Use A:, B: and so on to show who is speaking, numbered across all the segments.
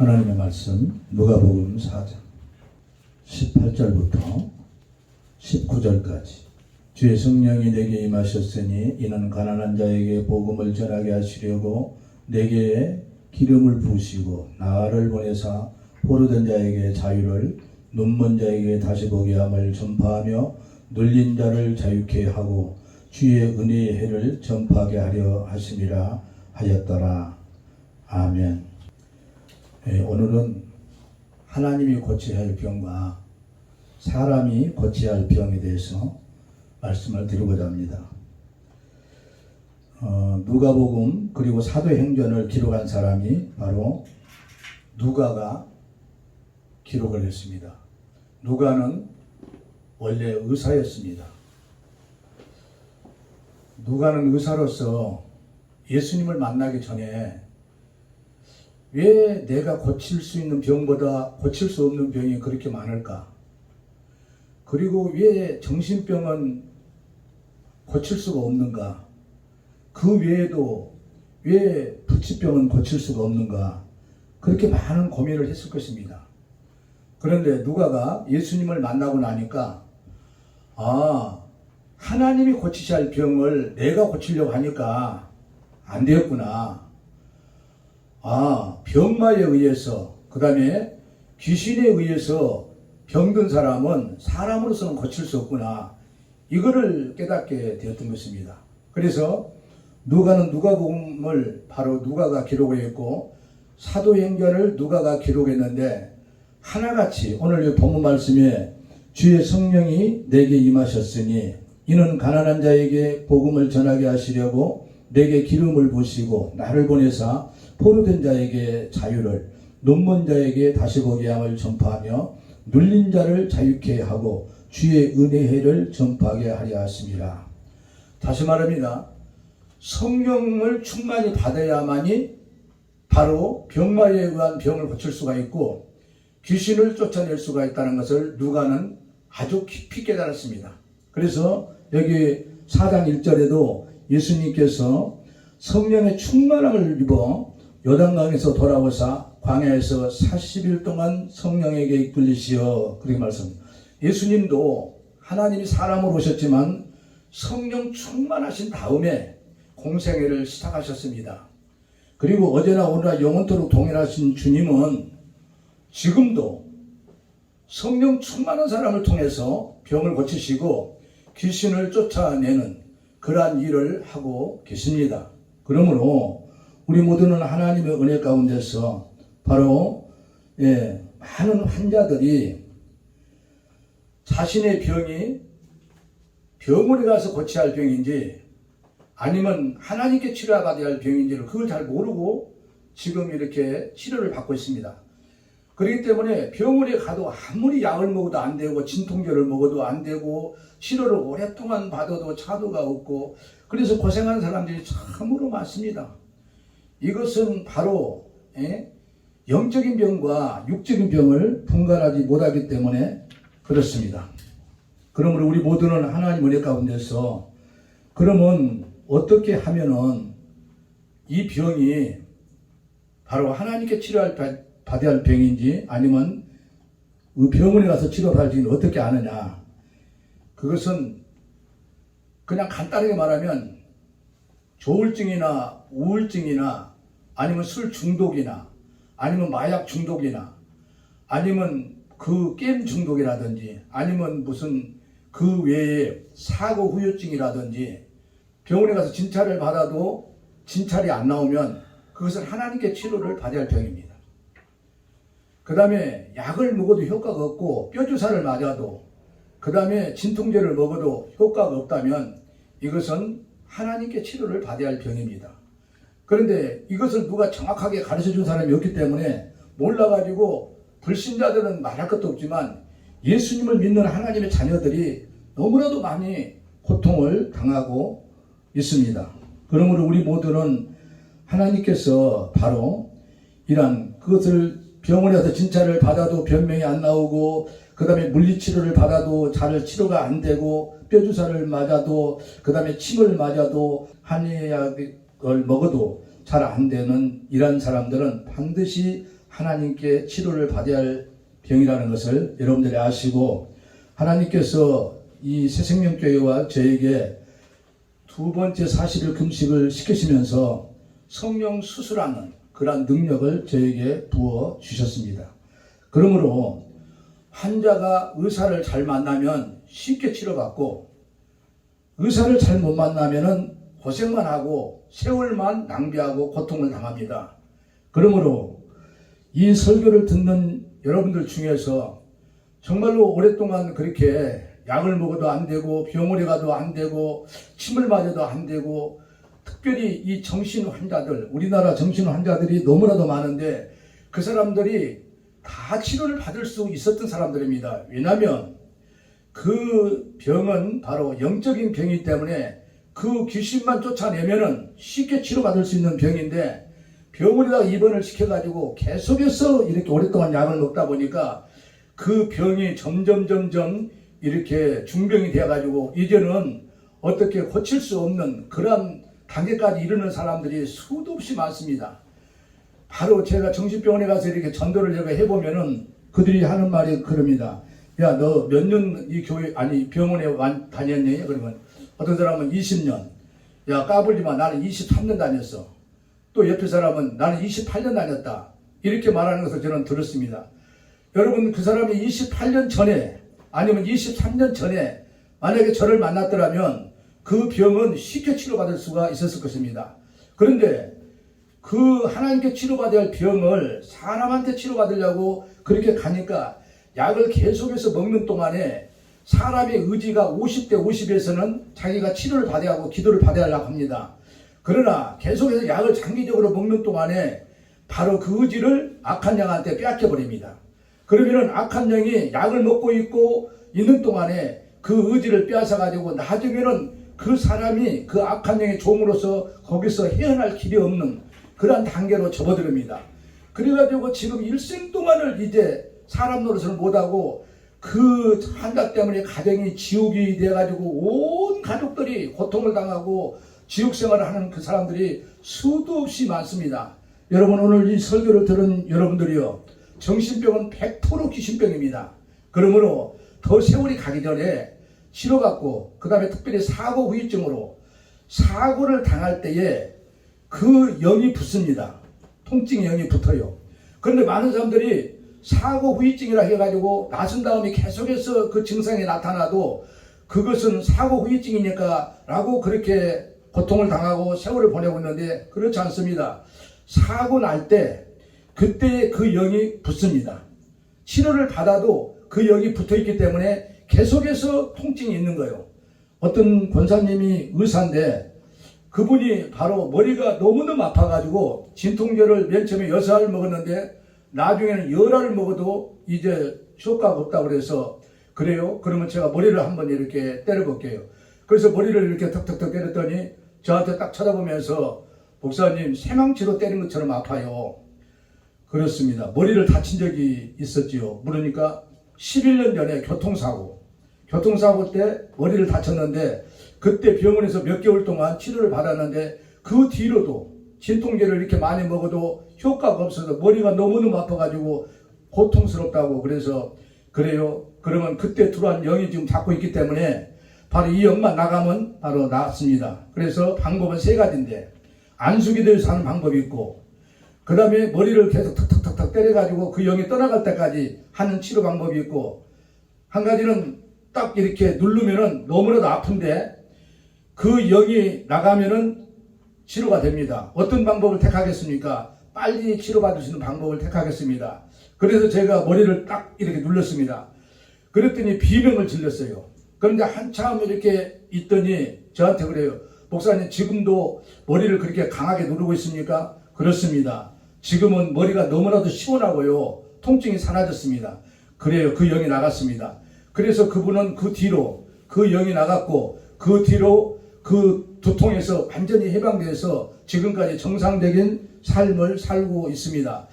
A: 하나님의 말씀 누가복음 4장 18절부터 19절까지 주의 성령이 내게 임하셨으니 이는 가난한 자에게 복음을 전하게 하시려고 내게 기름을 부으시고 나를 보내사 포로된 자에게 자유를 눈먼 자에게 다시 보게 함을 전파하며 눌린 자를 자유케 하고 주의 은혜의 해를 전파하게 하려 하심이라 하였더라. 아멘. 예, 오늘은 하나님이 고쳐야 할 병과 사람이 고쳐야 할 병에 대해서 말씀을 드리고자 합니다. 어, 누가복음 그리고 사도행전을 기록한 사람이 바로 누가가 기록을 했습니다. 누가는 원래 의사였습니다. 누가는 의사로서 예수님을 만나기 전에 왜 내가 고칠 수 있는 병보다 고칠 수 없는 병이 그렇게 많을까? 그리고 왜 정신병은 고칠 수가 없는가? 그 외에도 왜 부치병은 고칠 수가 없는가? 그렇게 많은 고민을 했을 것입니다. 그런데 누가가 예수님을 만나고 나니까 아 하나님이 고치셔야 할 병을 내가 고치려고 하니까 안 되었구나. 아, 병마에 의해서, 그 다음에 귀신에 의해서 병든 사람은 사람으로서는 고칠 수 없구나. 이거를 깨닫게 되었던 것입니다. 그래서 누가는 누가복음을 바로 누가가 기록을 했고 사도행전을 누가가 기록했는데 하나같이 오늘 이 본문 말씀에 주의 성령이 내게 임하셨으니 이는 가난한 자에게 복음을 전하게 하시려고 내게 기름을 부시고 나를 보내사 포로된 자에게 자유를 눈먼 자에게 다시 보게 함을 전파하며 눌린 자를 자유케 하고 주의 은혜를 전파하게 하려 하심이라. 다시 말합니다. 성령을 충만히 받아야만이 바로 병마에 의한 병을 고칠 수가 있고 귀신을 쫓아낼 수가 있다는 것을 누가는 아주 깊이 깨달았습니다. 그래서 여기 4장 1절에도 예수님께서 성령의 충만함을 입어 요단강에서 돌아오사 광야에서 40일 동안 성령에게 이끌리시어 그렇게 말씀합니다. 예수님도 하나님이 사람으로 오셨지만 성령 충만하신 다음에 공생애를 시작하셨습니다. 그리고 어제나 오늘나 영원토록 동일하신 주님은 지금도 성령 충만한 사람을 통해서 병을 고치시고 귀신을 쫓아내는 그러한 일을 하고 계십니다. 그러므로 우리 모두는 하나님의 은혜 가운데서 바로 예, 많은 환자들이 자신의 병이 병원에 가서 고쳐야 할 병인지 아니면 하나님께 치료받아야 할 병인지를 그걸 잘 모르고 지금 이렇게 치료를 받고 있습니다. 그렇기 때문에 병원에 가도 아무리 약을 먹어도 안 되고 진통제를 먹어도 안 되고 치료를 오랫동안 받아도 차도가 없고 그래서 고생하는 사람들이 참으로 많습니다. 이것은 바로 예? 영적인 병과 육적인 병을 분간하지 못하기 때문에 그렇습니다. 그러므로 우리 모두는 하나님 은혜 가운데서 그러면 어떻게 하면은 이 병이 바로 하나님께 치료할 받아야 할 병인지 아니면 그 병원에 가서 치료받을지 어떻게 아느냐. 그것은 그냥 간단하게 말하면 조울증이나 우울증이나 아니면 술 중독이나 아니면 마약 중독이나 아니면 그 게임 중독이라든지 아니면 무슨 그 외에 사고 후유증이라든지 병원에 가서 진찰을 받아도 진찰이 안 나오면 그것은 하나님께 치료를 받아야 할 병입니다. 그 다음에 약을 먹어도 효과가 없고 뼈주사를 맞아도 그 다음에 진통제를 먹어도 효과가 없다면 이것은 하나님께 치료를 받아야 할 병입니다. 그런데 이것을 누가 정확하게 가르쳐 준 사람이 없기 때문에 몰라가지고 불신자들은 말할 것도 없지만 예수님을 믿는 하나님의 자녀들이 너무나도 많이 고통을 당하고 있습니다. 그러므로 우리 모두는 하나님께서 바로 이러한 그것을 병원에 가서 진찰을 받아도 변명이 안 나오고 그 다음에 물리치료를 받아도 잘 치료가 안 되고 뼈주사를 맞아도 그 다음에 침을 맞아도 한의약 을 먹어도 잘 안 되는 이런 사람들은 반드시 하나님께 치료를 받아야 할 병이라는 것을 여러분들이 아시고 하나님께서 이 새생명교회와 저에게 두 번째 40일 금식을 시키시면서 성령 수술하는 그러한 능력을 저에게 부어 주셨습니다. 그러므로 환자가 의사를 잘 만나면 쉽게 치료받고 의사를 잘 못 만나면은 고생만 하고 세월만 낭비하고 고통을 당합니다. 그러므로 이 설교를 듣는 여러분들 중에서 정말로 오랫동안 그렇게 약을 먹어도 안 되고 병원에 가도 안 되고 침을 맞아도 안 되고 특별히 이 정신 환자들 우리나라 정신 환자들이 너무나도 많은데 그 사람들이 다 치료를 받을 수 있었던 사람들입니다. 왜냐하면 그 병은 바로 영적인 병이기 때문에 그 귀신만 쫓아내면은 쉽게 치료받을 수 있는 병인데 병원에다가 입원을 시켜가지고 계속해서 이렇게 오랫동안 약을 먹다 보니까 그 병이 점점 점점 이렇게 중병이 되어가지고 이제는 어떻게 고칠 수 없는 그런 단계까지 이르는 사람들이 수도 없이 많습니다. 바로 제가 정신병원에 가서 이렇게 전도를 제가 해보면은 그들이 하는 말이 그럽니다. 야, 너 몇 년 이 교회, 아니 병원에 완, 다녔니? 그러면 어떤 사람은 20년. 야, 까불지 마. 나는 23년 다녔어. 또 옆에 사람은 나는 28년 다녔다. 이렇게 말하는 것을 저는 들었습니다. 여러분, 그 사람이 28년 전에 아니면 23년 전에 만약에 저를 만났더라면 그 병은 쉽게 치료받을 수가 있었을 것입니다. 그런데 그 하나님께 치료받아야 할 병을 사람한테 치료받으려고 그렇게 가니까 약을 계속해서 먹는 동안에 사람의 의지가 50대 50에서는 자기가 치료를 받아야 하고 기도를 받아야 합니다. 그러나 계속해서 약을 장기적으로 먹는 동안에 바로 그 의지를 악한 영한테 빼앗겨 버립니다. 그러면은 악한 영이 약을 먹고 있고 있는 동안에 그 의지를 빼앗아 가지고 나중에는 그 사람이 그 악한 영의 종으로서 거기서 헤어날 길이 없는 그러한 단계로 접어들입니다. 그래가지고 지금 일생 동안을 이제 사람 노릇을 못하고 그 환자 때문에 가정이 지옥이 돼가지고 온 가족들이 고통을 당하고 지옥 생활을 하는 그 사람들이 수도 없이 많습니다. 여러분 오늘 이 설교를 들은 여러분들이요. 정신병은 100% 귀신병입니다. 그러므로 더 세월이 가기 전에 치료받고 그 다음에 특별히 사고 후유증으로 사고를 당할 때에 그 영이 붙습니다. 통증 영이 붙어요. 그런데 많은 사람들이 사고 후유증이라 해가지고 나선 다음에 계속해서 그 증상이 나타나도 그것은 사고 후유증이니까 라고 그렇게 고통을 당하고 세월을 보내고 있는데 그렇지 않습니다. 사고 날 때 그때 그 영이 붙습니다. 치료를 받아도 그 영이 붙어 있기 때문에 계속해서 통증이 있는 거예요. 어떤 권사님이 의사인데 그분이 바로 머리가 너무너무 아파가지고 진통제를 맨 처음에 여섯 알 먹었는데 나중에는 열 알을 먹어도 이제 효과가 없다고 그래서 그래요? 그러면 제가 머리를 한번 이렇게 때려볼게요. 그래서 머리를 이렇게 턱턱턱 때렸더니 저한테 딱 쳐다보면서 목사님 세망치로 때린 것처럼 아파요. 그렇습니다. 머리를 다친 적이 있었지요. 그러니까 11년 전에 교통사고. 교통사고 때 머리를 다쳤는데 그때 병원에서 몇 개월 동안 치료를 받았는데 그 뒤로도 진통제를 이렇게 많이 먹어도 효과가 없어서 머리가 너무너무 아파가지고 고통스럽다고 그래서 그래요. 그러면 그때 들어온 영이 지금 잡고 있기 때문에 바로 이 영만 나가면 바로 낫습니다. 그래서 방법은 세 가지인데 안수기 되어서 하는 방법이 있고 그 다음에 머리를 계속 턱턱턱턱 때려가지고 그 영이 떠나갈 때까지 하는 치료 방법이 있고 한 가지는 딱 이렇게 누르면은 너무나도 아픈데 그 영이 나가면은 치료가 됩니다. 어떤 방법을 택하겠습니까? 빨리 치료받을 수 있는 방법을 택하겠습니다. 그래서 제가 머리를 딱 이렇게 눌렀습니다. 그랬더니 비명을 질렀어요. 그런데 한참 이렇게 있더니 저한테 그래요. 목사님 지금도 머리를 그렇게 강하게 누르고 있습니까? 그렇습니다. 지금은 머리가 너무나도 시원하고요. 통증이 사라졌습니다. 그래요. 그 영이 나갔습니다. 그래서 그분은 그 뒤로 그 영이 나갔고 그 뒤로 그 두통에서 완전히 해방돼서 지금까지 정상적인 삶을 살고 있습니다.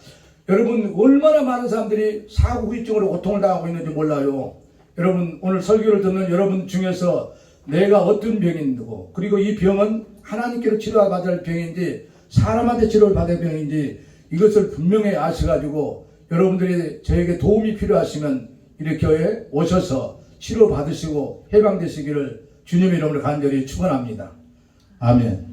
A: 여러분 얼마나 많은 사람들이 사고 후유증으로 고통을 당하고 있는지 몰라요. 여러분 오늘 설교를 듣는 여러분 중에서 내가 어떤 병인고 그리고 이 병은 하나님께로 치료받을 병인지 사람한테 치료를 받을 병인지 이것을 분명히 아셔가지고 여러분들이 저에게 도움이 필요하시면 이렇게 오셔서 치료받으시고 해방되시기를 주님 이름으로 간절히 축원합니다. 아멘.